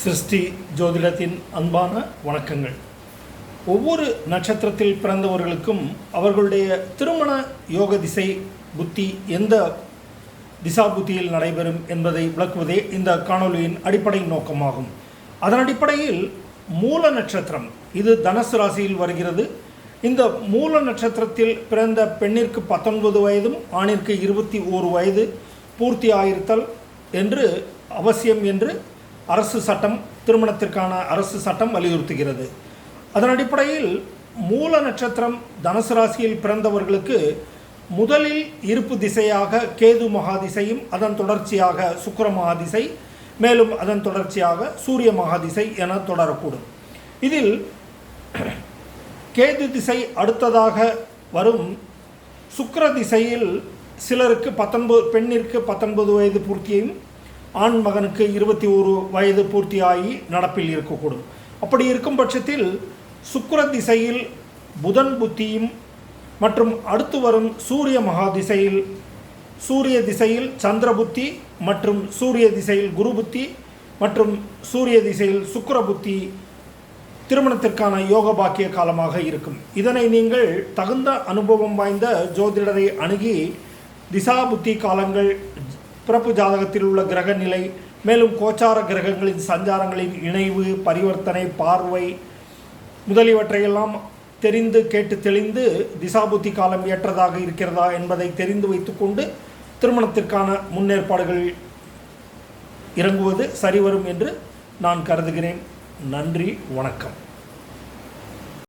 சிருஷ்டி ஜோதிடத்தின் அன்பான வணக்கங்கள். ஒவ்வொரு நட்சத்திரத்தில் பிறந்தவர்களுக்கும் அவர்களுடைய திருமண யோக திசை புத்தி எந்த திசா புத்தியில் நடைபெறும் என்பதை விளக்குவதே இந்த காணொளியின் அடிப்படை நோக்கமாகும். அதன் அடிப்படையில் மூல நட்சத்திரம் இது தனுசு ராசியில் வருகிறது. இந்த மூல நட்சத்திரத்தில் பிறந்த பெண்ணிற்கு பத்தொன்பது வயதும் ஆணிற்கு இருபத்தி ஓரு வயது பூர்த்தி ஆயிருத்தல் என்று அவசியம் என்று அரசு சட்டம் திருமணத்திற்கான அரசு சட்டம் வலியுறுத்துகிறது. அதன் அடிப்படையில் மூல நட்சத்திரம் தனுசு ராசியில் பிறந்தவர்களுக்கு முதலில் இருப்பு திசையாக கேது மகாதிசையும் அதன் தொடர்ச்சியாக சுக்கர மகாதிசை மேலும் அதன் தொடர்ச்சியாக சூரிய மகாதிசை என தொடரக்கூடும். இதில் கேது திசை அடுத்ததாக வரும். சுக்கர திசையில் சிலருக்கு பத்தொன்பது பெண்ணிற்கு பத்தொன்பது வயது பூர்த்தியும் ஆண் மகனுக்கு இருபத்தி ஒரு வயது பூர்த்தியாகி நடப்பில் இருக்கக்கூடும். அப்படி இருக்கும் பட்சத்தில் சுக்கர திசையில் புதன் புத்தியும் மற்றும் அடுத்து வரும் சூரிய மகா திசையில் சூரிய திசையில் சந்திர புத்தி மற்றும் சூரிய திசையில் குரு புத்தி மற்றும் சூரிய திசையில் சுக்கர புத்தி திருமணத்திற்கான யோக பாக்கிய காலமாக இருக்கும். இதனை நீங்கள் தகுந்த அனுபவம் வாய்ந்த ஜோதிடரை அணுகி திசா புத்தி காலங்கள் பிறப்பு ஜாதகத்தில் உள்ள கிரக நிலை மேலும் கோச்சார கிரகங்களின் சஞ்சாரங்களின் இணைவு பரிவர்த்தனை பார்வை முதலியவற்றையெல்லாம் தெரிந்து கேட்டு தெளிந்து திசாபுத்தி காலம் ஏற்றதாக இருக்கிறதா என்பதை தெரிந்து வைத்துக்கொண்டு திருமணத்திற்கான முன்னேற்பாடுகள் இறங்குவது சரிவரும் என்று நான் கருதுகிறேன். நன்றி வணக்கம்.